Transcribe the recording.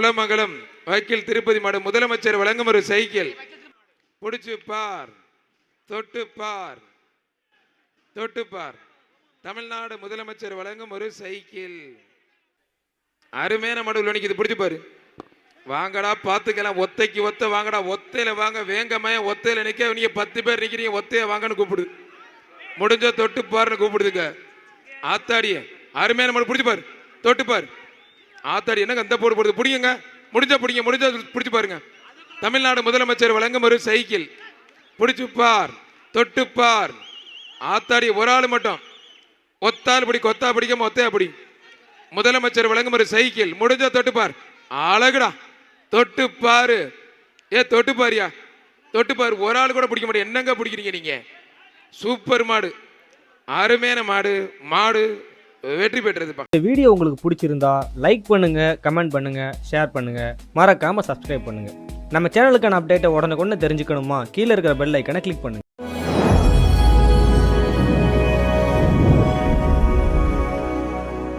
குலமங்கலம் வக்கீல் திருப்பதி மாடு முதலமைச்சர் வழங்கும் ஒரு சைக்கிள். பிடிச்சு பார் தொட்டு பார் தொட்டு பார். தமிழ்நாடு முதலமைச்சர் வழங்கும் ஒரு சைக்கிள். அருமையான மடுவில் நிற்கிது பிடிச்சு பாரு. வாங்கடா பார்த்துக்கலாம் ஒத்தைக்கு ஒத்த வாங்கடா. ஒத்தையில வாங்க வேங்கமே ஒத்தையில நிற்க நீங்க பத்து பேர் நிற்கிறீங்க ஒத்தையை வாங்கன்னு கூப்பிடு. முடிஞ்ச தொட்டு பாருன்னு கூப்பிடுதுங்க. ஆத்தாடிய அருமையான மடு பிடிச்சு பாரு. தொட்டு பாரு. ஆத்தாடி என்னங்க அந்த போடு போடுது? பிடிங்க முடிஞ்சா பிடிங்க முடிஞ்சா பிடிச்சி பாருங்க. தமிழ்நாடு முதலமைச்சர் வழங்கும் ஒரு சைக்கிள். பிடிச்சு பார் தொட்டு பார். ஆத்தாடி ஒரு ஆள் மட்டும். ஒத்தால் பிடி கொத்தா பிடிக்காம ஒத்தையா பிடி. முதலமைச்சர் வழங்கும் ஒரு சைக்கிள். முடிஞ்சா தொட்டுப்பார் அழகுடா. தொட்டுப்பாரு ஏ தொட்டு பாரியா? தொட்டு ஒரு ஆள் கூட பிடிக்க மாட்டேன் என்னங்க பிடிக்கிறீங்க நீங்க? சூப்பர் மாடு. அருமையான மாடு. மாடு வெற்றி பெற்றதுப்பா இந்த வீடியோ உங்களுக்கு பிடிச்சிருந்தா லைக் பண்ணுங்க கமெண்ட் பண்ணுங்க ஷேர் பண்ணுங்க. மறக்காம சப்ஸ்கிரைப் பண்ணுங்க. நம்ம சேனலுக்கான அப்டேட்டை உடனுக்குடனே தெரிஞ்சுக்கணுமா? கீழே இருக்கிற பெல் ஐக்கனை கிளிக் பண்ணுங்க.